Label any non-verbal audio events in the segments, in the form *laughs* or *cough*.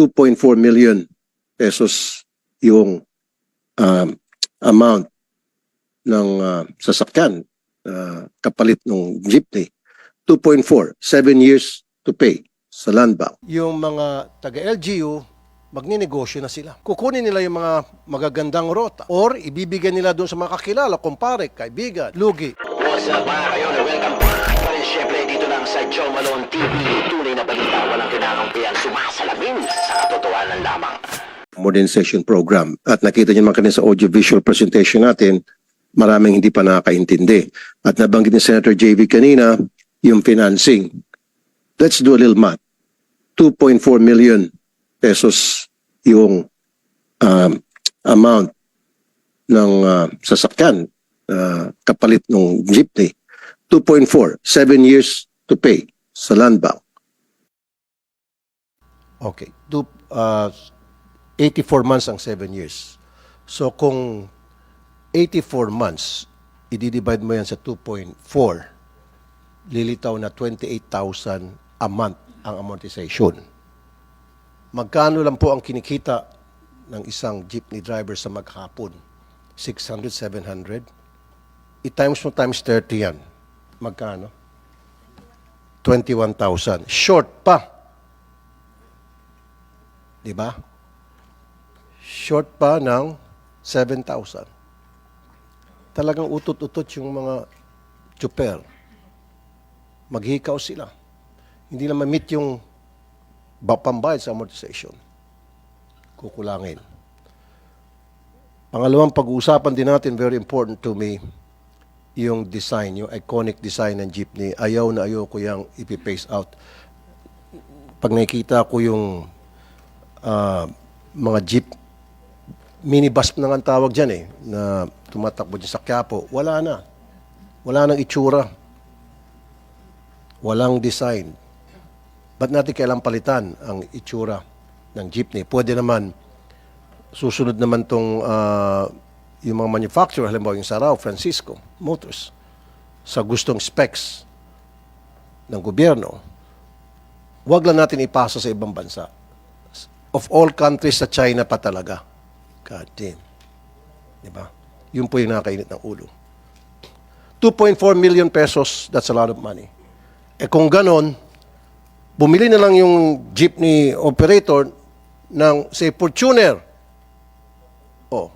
2.4 million pesos yung um, amount ng uh, sasakyan uh, kapalit ng jeepney. 2.4, 7 years to pay sa land bank. Yung mga taga-LGU, magninegosyo na sila. Kukunin nila yung mga magagandang rota or ibibigay nila doon sa mga kakilala, kumpare, kaibigan, lugi. What's up mga kayo welcome sa Joe Malone TV. Tunay na balita walang kinakampihan sumasalamin sa katotohanan lamang. modernization program. At nakita niyo naman kanina sa audio-visual presentation natin, maraming hindi pa nakakaintindi. At nabanggit ni Senator JV kanina, yung financing. Let's do a little math. 2.4 million pesos yung um, amount ng uh, sasakyan uh, kapalit ng jeepney. 2.4, 7 years to pay sa land bank. Okay. Do, uh, 84 months ang 7 years. So kung 84 months, i-divide mo yan sa 2.4, lilitaw na 28,000 a month ang amortization. Magkano lang po ang kinikita ng isang jeepney driver sa maghapon? 600, 700? I-times mo times 30 yan. Magkano? 21,000. Short pa. Di ba? Short pa ng 7,000. Talagang utot-utot yung mga chuper. Maghikaw sila. Hindi na ma-meet yung ba- pambayad sa amortization. Kukulangin. Pangalawang pag-uusapan din natin, very important to me, yung design, yung iconic design ng jeepney. Ayaw na ayaw ko yung ipipace out. Pag nakikita ko yung ah, mga jeep, minibus na nga tawag dyan eh, na tumatakbo dyan sa Quiapo, wala na. Wala nang itsura. Walang design. Ba't natin kailang palitan ang itsura ng jeepney? Pwede naman, susunod naman tong ah, yung mga manufacturer, halimbawa yung Sarao, Francisco Motors, sa gustong specs ng gobyerno, wag lang natin ipasa sa ibang bansa. Of all countries sa China pa talaga. God damn. Di ba? Yun po yung nakakainit ng ulo. 2.4 million pesos, that's a lot of money. Eh kung ganon, bumili na lang yung jeepney operator ng, say, Fortuner. Oh.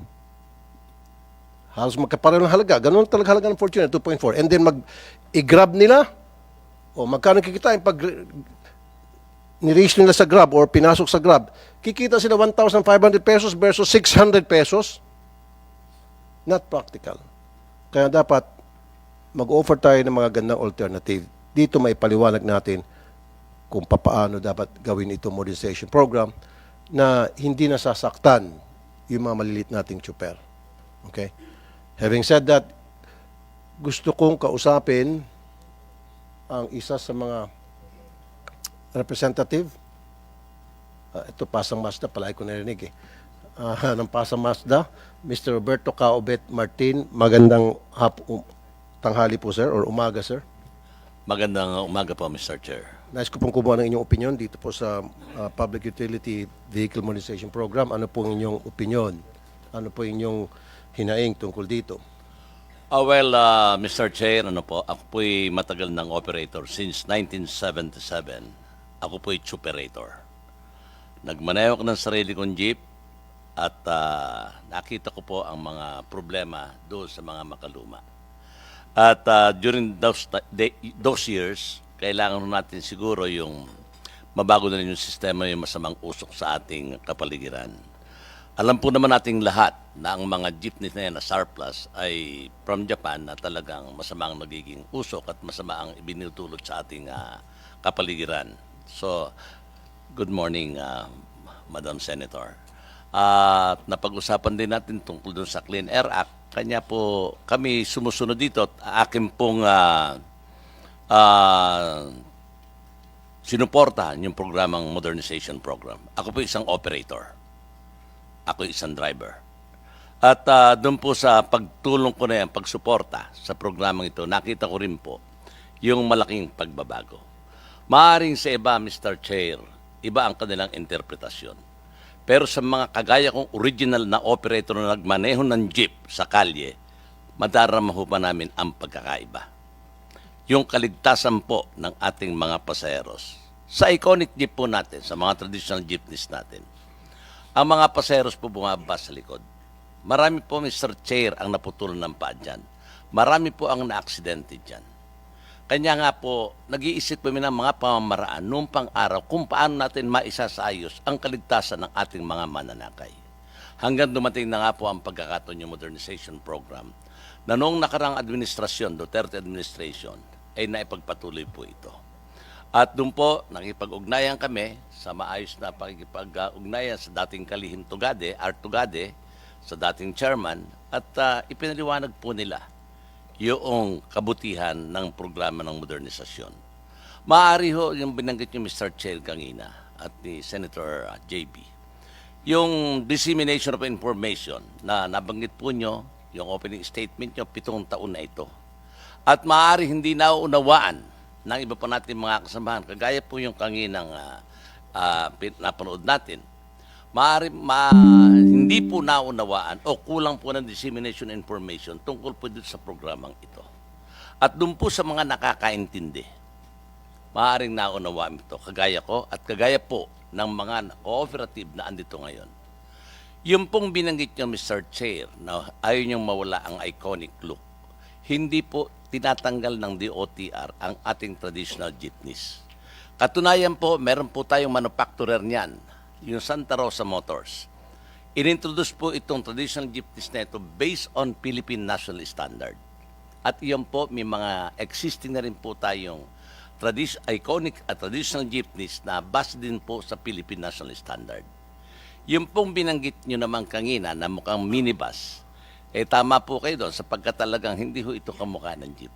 Halos magkapareho ng halaga. Ganun talaga halaga ng Fortuner, 2.4. And then mag, i-grab nila. O magkano kikitain pag ni-reach nila sa Grab or pinasok sa Grab, kikita sila 1,500 pesos versus 600 pesos. Not practical. Kaya dapat mag-offer tayo ng mga gandang alternative. Dito may paliwanag natin kung papaano dapat gawin ito modernization program na hindi nasasaktan yung mga malilit nating chuper. Okay? Having said that, gusto kong kausapin ang isa sa mga representative. Ah, ito, Pasang Mazda, palagi ko narinig eh. Ah, *laughs* ng Pasang Mazda, Mr. Roberto Caobet Martin. Magandang hap um, tanghali po, sir, or umaga, sir. Magandang umaga po, Mr. Chair. Nais ko pong kumuha ng inyong opinion dito po sa ah, Public Utility Vehicle Modernization Program. Ano po ang inyong opinion? Ano po inyong hinaing tungkol dito? Ah, well, ah, Mr. Chair, ano po, ako po'y matagal ng operator since 1977. Ako po'y operator. Nagmaneho ko ng sarili kong jeep at ah, nakita ko po ang mga problema doon sa mga makaluma. At ah, during those, those years, kailangan natin siguro yung mabago na rin yung sistema yung masamang usok sa ating kapaligiran. Alam po naman nating lahat na ang mga jeepney na yan na surplus ay from Japan na talagang masamang nagiging usok at masama ang ibinutulot sa ating ah, kapaligiran. So, good morning, ah, Madam Senator. At napag-usapan din natin tungkol dun sa Clean Air Act. Kanya po kami sumusunod dito at akin pong ah, ah, sinuportahan yung programang modernization program. Ako po isang operator. Ako isang driver. At ah, doon po sa pagtulong ko na yan, pagsuporta sa programang ito, nakita ko rin po yung malaking pagbabago. Maaring sa iba, Mr. Chair, iba ang kanilang interpretasyon. Pero sa mga kagaya kong original na operator na nagmaneho ng jeep sa kalye, madarama ho pa namin ang pagkakaiba. Yung kaligtasan po ng ating mga pasaheros. Sa iconic jeep po natin, sa mga traditional jeepneys natin, ang mga pasaheros po bumaba sa likod. Marami po, Mr. Chair, ang naputulan ng paa dyan. Marami po ang na-aksidente dyan. Kanya nga po, nag-iisip kami ng mga pamamaraan noong pang-araw kung paano natin maisasayos ang kaligtasan ng ating mga mananakay. Hanggang dumating na nga po ang pagkakataon yung modernization program na noong nakarang administrasyon, Duterte administration, ay naipagpatuloy po ito. At doon po, nakipag-ugnayan kami sa maayos na pakikipag-ugnayan sa dating kalihim Tugade, Art Tugade, sa dating chairman, at ah, ipinaliwanag po nila yung kabutihan ng programa ng modernisasyon. Maaari ho yung binanggit ni Mr. Chair kanina at ni Senator ah, JB. Yung dissemination of information na nabanggit po nyo, yung opening statement nyo, pitong taon na ito. At maaari hindi nauunawaan ng iba pa natin mga kasamahan, kagaya po yung kanginang uh, napanood natin, maaari, ma, hindi po naunawaan o kulang po ng dissemination information tungkol po dito sa programang ito. At doon po sa mga nakakaintindi, maaaring naunawaan ito, kagaya ko at kagaya po ng mga cooperative na andito ngayon. Yung pong binanggit niyo, Mr. Chair, na ayaw niyong mawala ang iconic look, hindi po tinatanggal ng DOTR ang ating traditional jeepneys. Katunayan po, meron po tayong manufacturer niyan, yung Santa Rosa Motors. Inintroduce po itong traditional jeepneys na ito based on Philippine National Standard. At iyon po, may mga existing na rin po tayong tradis- iconic at traditional jeepneys na base din po sa Philippine National Standard. Yung pong binanggit nyo naman kanina na mukhang minibus, eh tama po kayo doon sapagkat talagang hindi ho ito kamukha ng jeep.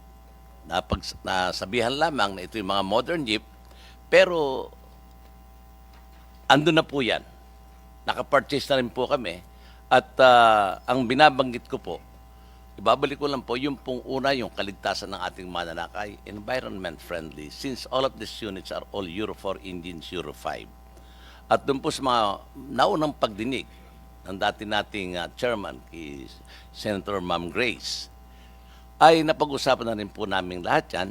Napag, nasabihan lamang na ito yung mga modern jeep, pero ando na po yan. Nakapurchase na rin po kami. At ah, ang binabanggit ko po, ibabalik ko lang po, yung pong una, yung kaligtasan ng ating mananakay, environment friendly, since all of these units are all Euro 4 engines, Euro 5. At doon po sa mga naunang pagdinig ng dati nating ah, chairman, kay Senator Ma'am Grace, ay napag-usapan na rin po namin lahat yan.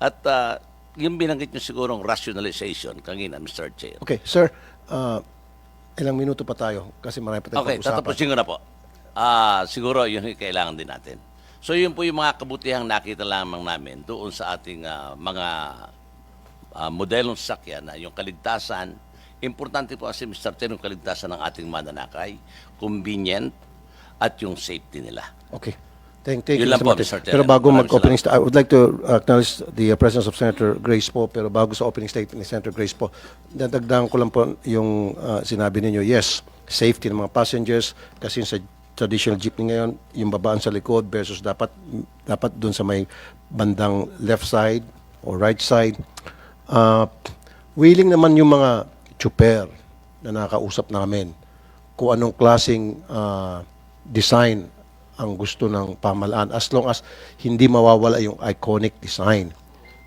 At ah, yung binanggit nyo sigurong rationalization, kanina, Mr. Chair. Okay, sir, ah, ilang minuto pa tayo kasi marami pa tayong Okay, pag-usapan. tatapusin ko na po. Ah, siguro yun yung kailangan din natin. So yun po yung mga kabutihang nakita lamang namin doon sa ating ah, mga ah, modelong sasakyan na yung kaligtasan. Importante po kasi Mr. Chen yung kaligtasan ng ating mananakay, convenient, at yung safety nila. Okay. Thank, thank Yun you, lang Mr. po, Martin. Mr. Chair. Pero bago Maraming mag-opening sta- I would like to acknowledge the uh, presence of Senator Grace po. Pero bago sa opening statement ni Senator Grace po, dadagdagan ko lang po yung uh, sinabi ninyo. Yes, safety ng mga passengers kasi sa traditional jeepney ngayon, yung babaan sa likod versus dapat dapat doon sa may bandang left side or right side. Uh, willing naman yung mga chuper na nakakausap namin kung anong klaseng ah, design ang gusto ng pamalaan as long as hindi mawawala yung iconic design.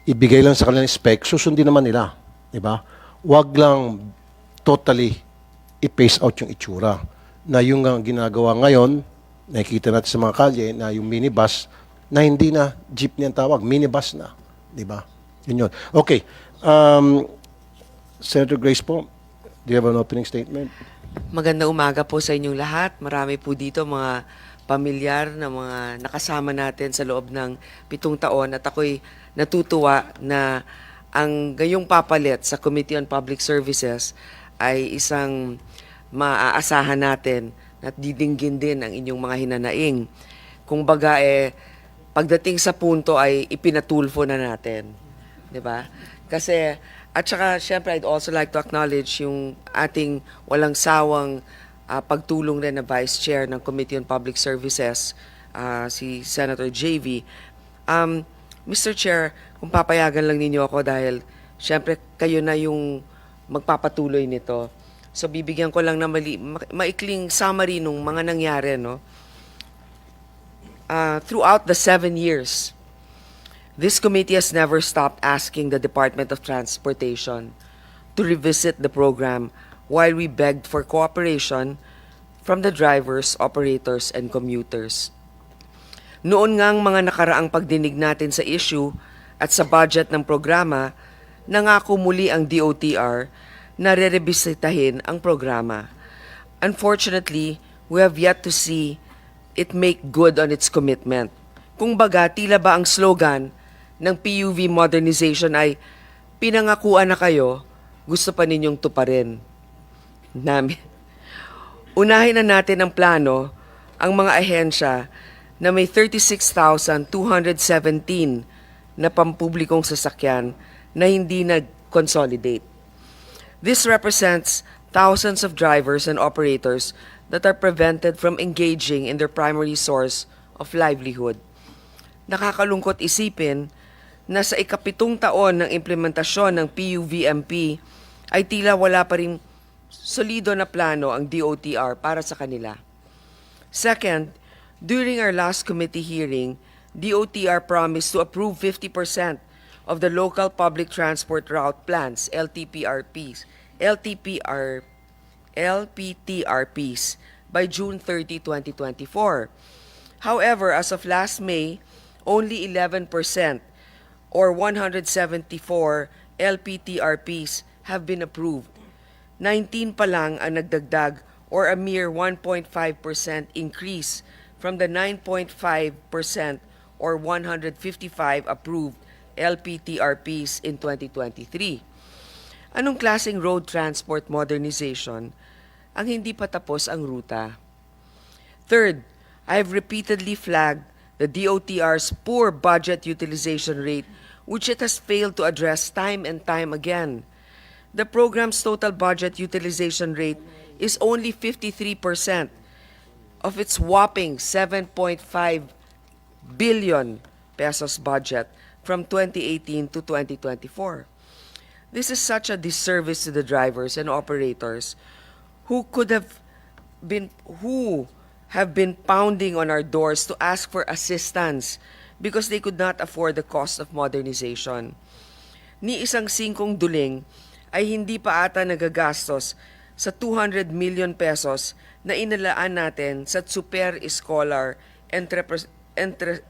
Ibigay lang sa kanilang spec, susundin naman nila. Di ba? Huwag lang totally i-pace out yung itsura. Na yung ginagawa ngayon, nakikita natin sa mga kalye, na yung minibus, na hindi na jeepney ang tawag, minibus na. Di ba? Yun yun. Okay. Um, Senator Grace po, do you have an opening statement? Magandang umaga po sa inyong lahat. Marami po dito mga pamilyar na mga nakasama natin sa loob ng pitong taon at ako'y natutuwa na ang gayong papalit sa Committee on Public Services ay isang maaasahan natin at didinggin din ang inyong mga hinanaing. Kung baga eh, pagdating sa punto ay ipinatulfo na natin. 'di ba? Kasi at saka syempre I'd also like to acknowledge yung ating walang sawang ah, pagtulong rin na Vice Chair ng Committee on Public Services ah, si Senator JV. Um, Mr. Chair, kung papayagan lang ninyo ako dahil syempre kayo na yung magpapatuloy nito. So bibigyan ko lang na mali, ma- maikling summary nung mga nangyari no. Ah, throughout the seven years This committee has never stopped asking the Department of Transportation to revisit the program while we begged for cooperation from the drivers, operators, and commuters. Noon ngang mga nakaraang pagdinig natin sa issue at sa budget ng programa, nangako muli ang DOTR na re-revisitahin ang programa. Unfortunately, we have yet to see it make good on its commitment. Kung baga, tila ba ang slogan ng PUV modernization ay pinangakuan na kayo, gusto pa ninyong tuparin. Namin. Unahin na natin ang plano ang mga ahensya na may 36,217 na pampublikong sasakyan na hindi nag-consolidate. This represents thousands of drivers and operators that are prevented from engaging in their primary source of livelihood. Nakakalungkot isipin na sa ikapitong taon ng implementasyon ng PUVMP ay tila wala pa rin solido na plano ang DOTR para sa kanila. Second, during our last committee hearing, DOTR promised to approve 50% of the local public transport route plans, LTPRPs, LTPR, LPTRPs, by June 30, 2024. However, as of last May, only 11% or 174 LPTRPs have been approved. 19 pa lang ang nagdagdag or a mere 1.5% increase from the 9.5% or 155 approved LPTRPs in 2023. Anong klaseng road transport modernization ang hindi pa tapos ang ruta? Third, I have repeatedly flagged the DOTR's poor budget utilization rate, which it has failed to address time and time again. The program's total budget utilization rate is only 53% of its whopping 7.5 billion pesos budget from 2018 to 2024. This is such a disservice to the drivers and operators who could have been who have been pounding on our doors to ask for assistance because they could not afford the cost of modernization. Ni isang singkong duling ay hindi pa ata nagagastos sa 200 million pesos na inalaan natin sa Super Scholar Entrepre, entre,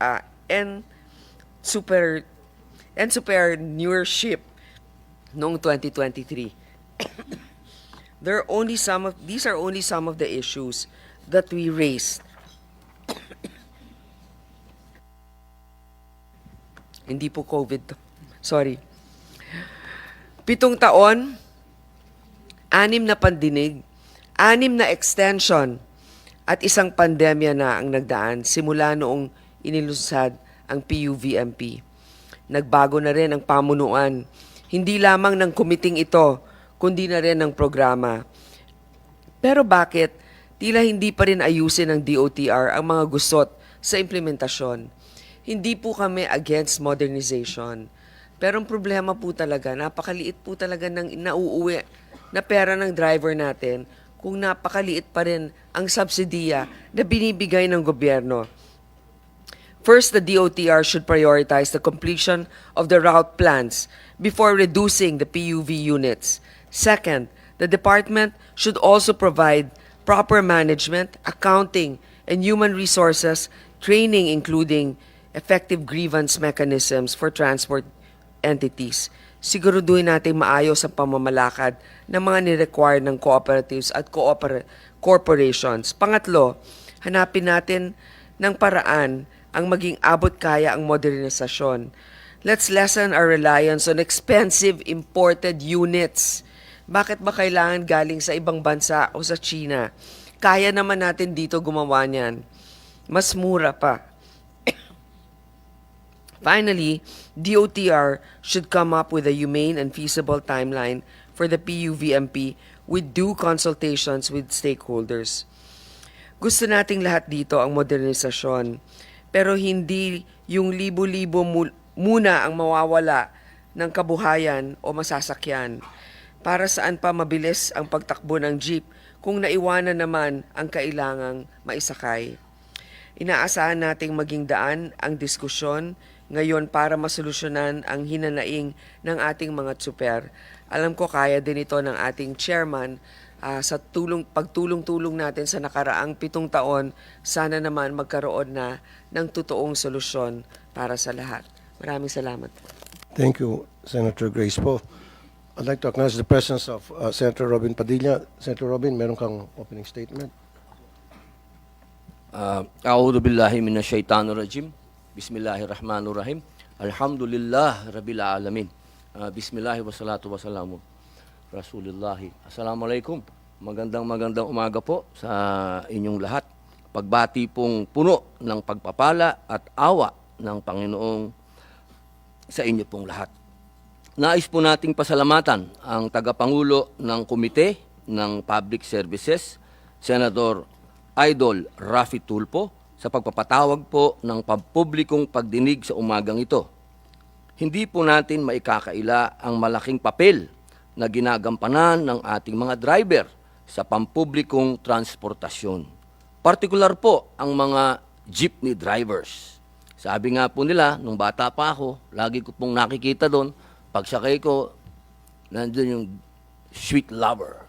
ah, en, super entrepreneurship noong 2023. *coughs* there are only some of these are only some of the issues that we raised. *coughs* Hindi po COVID. Sorry. Pitong taon, anim na pandinig, anim na extension, at isang pandemya na ang nagdaan simula noong inilusad ang PUVMP. Nagbago na rin ang pamunuan, hindi lamang ng kumiting ito, kundi na rin ng programa. Pero bakit tila hindi pa rin ayusin ng DOTR ang mga gusot sa implementasyon? Hindi po kami against modernization. Pero ang problema po talaga, napakaliit po talaga ng nauuwi na pera ng driver natin kung napakaliit pa rin ang subsidiya na binibigay ng gobyerno. First, the DOTR should prioritize the completion of the route plans before reducing the PUV units. Second, the department should also provide proper management, accounting, and human resources training including effective grievance mechanisms for transport entities. Siguraduhin natin maayos ang pamamalakad ng mga nirequire ng cooperatives at coopera- corporations. Pangatlo, hanapin natin ng paraan ang maging abot kaya ang modernisasyon. Let's lessen our reliance on expensive imported units. Bakit ba kailangan galing sa ibang bansa o sa China? Kaya naman natin dito gumawa niyan. Mas mura pa. *coughs* Finally, DOTR should come up with a humane and feasible timeline for the PUVMP with due consultations with stakeholders. Gusto nating lahat dito ang modernisasyon, pero hindi yung libo-libo mu- muna ang mawawala ng kabuhayan o masasakyan. Para saan pa mabilis ang pagtakbo ng jeep kung naiwanan naman ang kailangang maisakay. Inaasahan nating maging daan ang diskusyon ngayon para masolusyonan ang hinanaing ng ating mga tsuper. alam ko kaya din ito ng ating chairman ah, sa tulong pagtulong-tulong natin sa nakaraang pitong taon, sana naman magkaroon na ng totoong solusyon para sa lahat. Maraming salamat. Thank you, Senator Grace Poe. I'd like to acknowledge the presence of uh, Senator Robin Padilla. Senator Robin, meron kang opening statement. Uh, A'udhu billahi minash shaitanir rajim. Bismillahirrahmanirrahim. Alhamdulillah rabbil alamin. Uh, bismillah wa salatu wa salamu Rasulullah. Assalamualaikum. Magandang magandang umaga po sa inyong lahat. Pagbati pong puno ng pagpapala at awa ng Panginoong sa inyo pong lahat. Nais po nating pasalamatan ang tagapangulo ng Komite ng Public Services, Senator Idol Rafi Tulpo, sa pagpapatawag po ng pampublikong pagdinig sa umagang ito. Hindi po natin maikakaila ang malaking papel na ginagampanan ng ating mga driver sa pampublikong transportasyon. Partikular po ang mga jeepney drivers. Sabi nga po nila, nung bata pa ako, lagi ko pong nakikita doon, pagsakay ko, nandun yung sweet lover.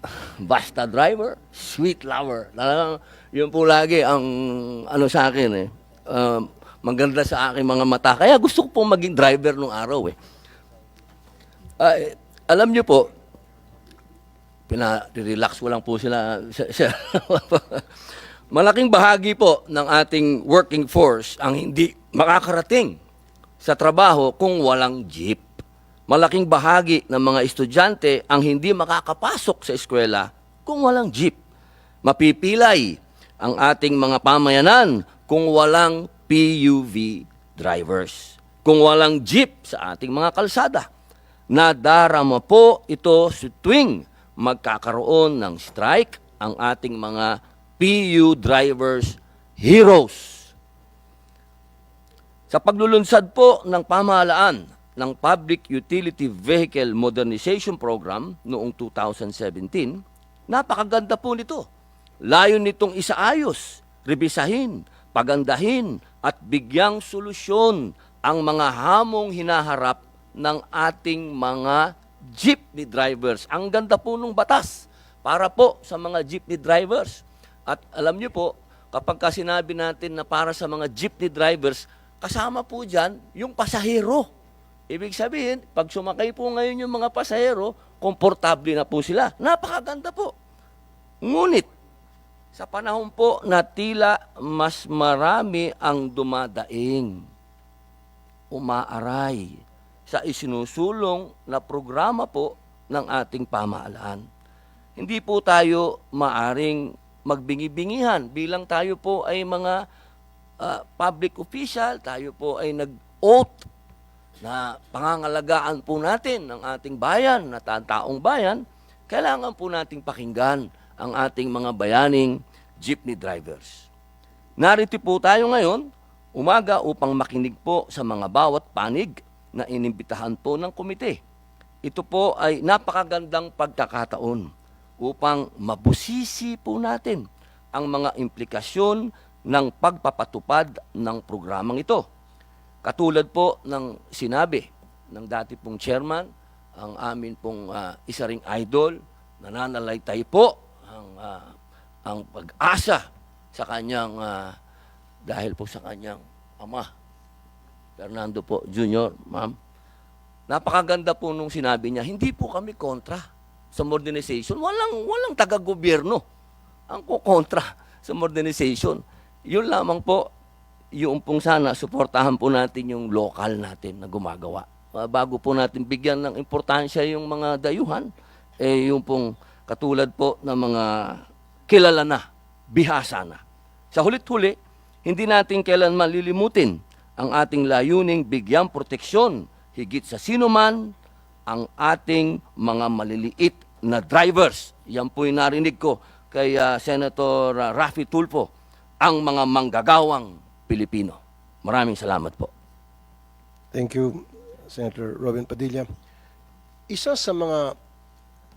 *laughs* Basta driver, sweet lover. Talagang, yun po lagi ang ano sa akin eh. Um, maganda sa aking mga mata. Kaya gusto ko pong maging driver nung araw eh. Ay, alam niyo po, pina-relax ko lang po sila. *laughs* Malaking bahagi po ng ating working force ang hindi makakarating sa trabaho kung walang jeep. Malaking bahagi ng mga estudyante ang hindi makakapasok sa eskwela kung walang jeep. Mapipilay ang ating mga pamayanan kung walang PUV drivers. Kung walang jeep sa ating mga kalsada. Nadarama po ito sa tuwing magkakaroon ng strike ang ating mga PU drivers heroes. Sa paglulunsad po ng pamahalaan ng Public Utility Vehicle Modernization Program noong 2017, napakaganda po nito. Layo nitong isaayos, rebisahin, pagandahin at bigyang solusyon ang mga hamong hinaharap ng ating mga jeepney drivers. Ang ganda po ng batas para po sa mga jeepney drivers. At alam niyo po, kapag ka sinabi natin na para sa mga jeepney drivers, kasama po dyan yung pasahero. Ibig sabihin, pag sumakay po ngayon yung mga pasahero, komportable na po sila. Napakaganda po. Ngunit, sa panahon po na tila mas marami ang dumadaing, umaaray sa isinusulong na programa po ng ating pamahalaan. Hindi po tayo maaring magbingi-bingihan bilang tayo po ay mga ah, public official, tayo po ay nag-oath na pangangalagaan po natin ng ating bayan, na ta- taong bayan, kailangan po nating pakinggan ang ating mga bayaning jeepney drivers. Narito po tayo ngayon, umaga upang makinig po sa mga bawat panig na inimbitahan po ng komite. Ito po ay napakagandang pagkakataon upang mabusisi po natin ang mga implikasyon ng pagpapatupad ng programang ito. Katulad po ng sinabi ng dati pong chairman, ang amin pong ah, isa ring idol, nananalaytay po ang, ah, ang pag-asa sa kanyang, ah, dahil po sa kanyang ama, Fernando po Jr., ma'am. Napakaganda po nung sinabi niya, hindi po kami kontra sa modernization. Walang, walang taga-gobyerno ang kukontra sa modernization. Yun lamang po, yung pong sana, suportahan po natin yung local natin na gumagawa. Ah, bago po natin bigyan ng importansya yung mga dayuhan, eh yung pong katulad po ng mga kilala na, bihasa na. Sa hulit-huli, hindi natin kailan malilimutin ang ating layuning bigyang proteksyon higit sa sino man ang ating mga maliliit na drivers. Yan po yung narinig ko kay ah, Senator ah, Rafi Tulfo, ang mga manggagawang Pilipino. Maraming salamat po. Thank you, Senator Robin Padilla. Isa sa mga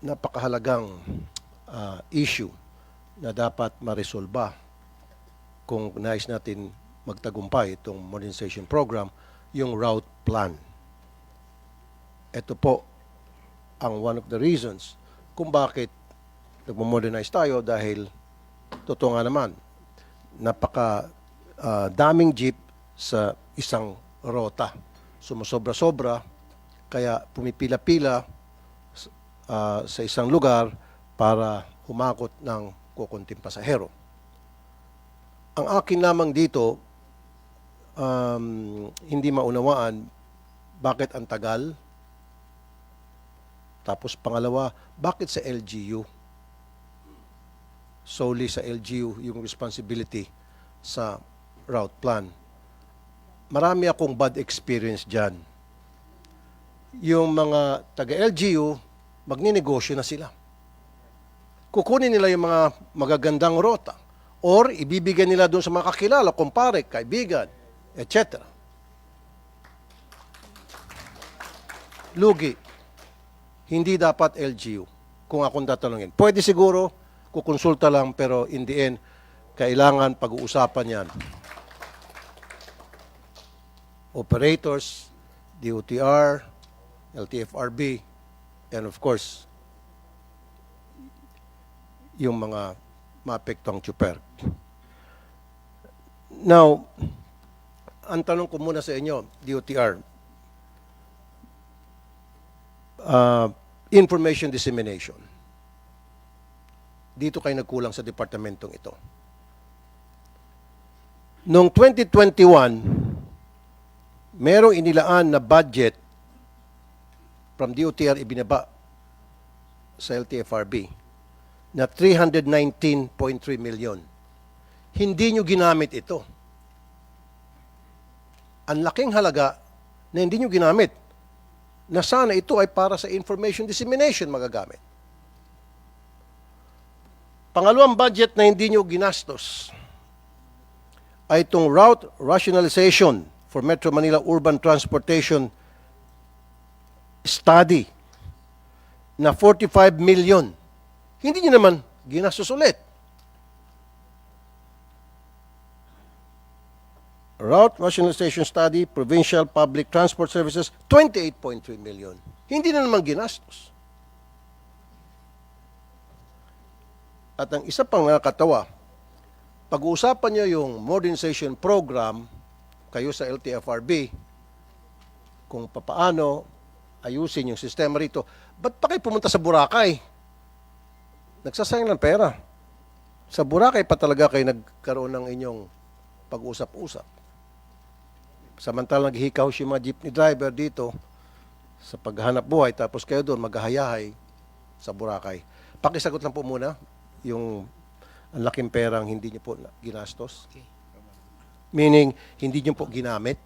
napakahalagang ah, issue na dapat maresolba kung nais natin magtagumpay itong modernization program, yung route plan. ito po ang one of the reasons kung bakit nagmo-modernize tayo dahil totoo nga naman, napaka ah, daming jeep sa isang rota. Sumusobra-sobra, kaya pumipila-pila ah, sa isang lugar para humakot ng kukunting pasahero. Ang akin lamang dito, um, hindi maunawaan bakit ang tagal. Tapos pangalawa, bakit sa LGU? Solely sa LGU yung responsibility sa route plan. Marami akong bad experience dyan. Yung mga taga-LGU, magninegosyo na sila. Kukunin nila yung mga magagandang rota or ibibigay nila doon sa mga kakilala, kumpare, kaibigan, etc. Lugi. Hindi dapat LGU kung akong tatanungin. Pwede siguro, kukonsulta lang, pero in the end, kailangan pag-uusapan yan. Operators, DOTR, LTFRB, and of course, yung mga maapektuang chuper. Now, ang tanong ko muna sa inyo, DOTR, uh, information dissemination. Dito kayo nagkulang sa departamentong ito. Noong 2021, merong inilaan na budget from DOTR ibinaba sa LTFRB na 319.3 million. Hindi nyo ginamit ito. Ang laking halaga na hindi nyo ginamit na sana ito ay para sa information dissemination magagamit. Pangalawang budget na hindi nyo ginastos ay itong route rationalization for Metro Manila Urban Transportation Study na 45 million. Hindi nyo naman ginastos ulit. Route Rationalization Study, Provincial Public Transport Services, 28.3 million. Hindi na naman ginastos. At ang isa pang nakakatawa, pag-uusapan nyo yung modernization program, kayo sa LTFRB, kung papaano ayusin yung sistema rito, ba't pa kayo pumunta sa Boracay? Nagsasayang ng pera. Sa Boracay pa talaga kayo nagkaroon ng inyong pag-usap-usap. Samantalang naghihikaw si mga jeepney driver dito sa paghahanap buhay, tapos kayo doon maghahayahay sa Boracay. Pakisagot lang po muna yung ang laking perang hindi niyo po na- ginastos. Meaning, hindi niyo po ginamit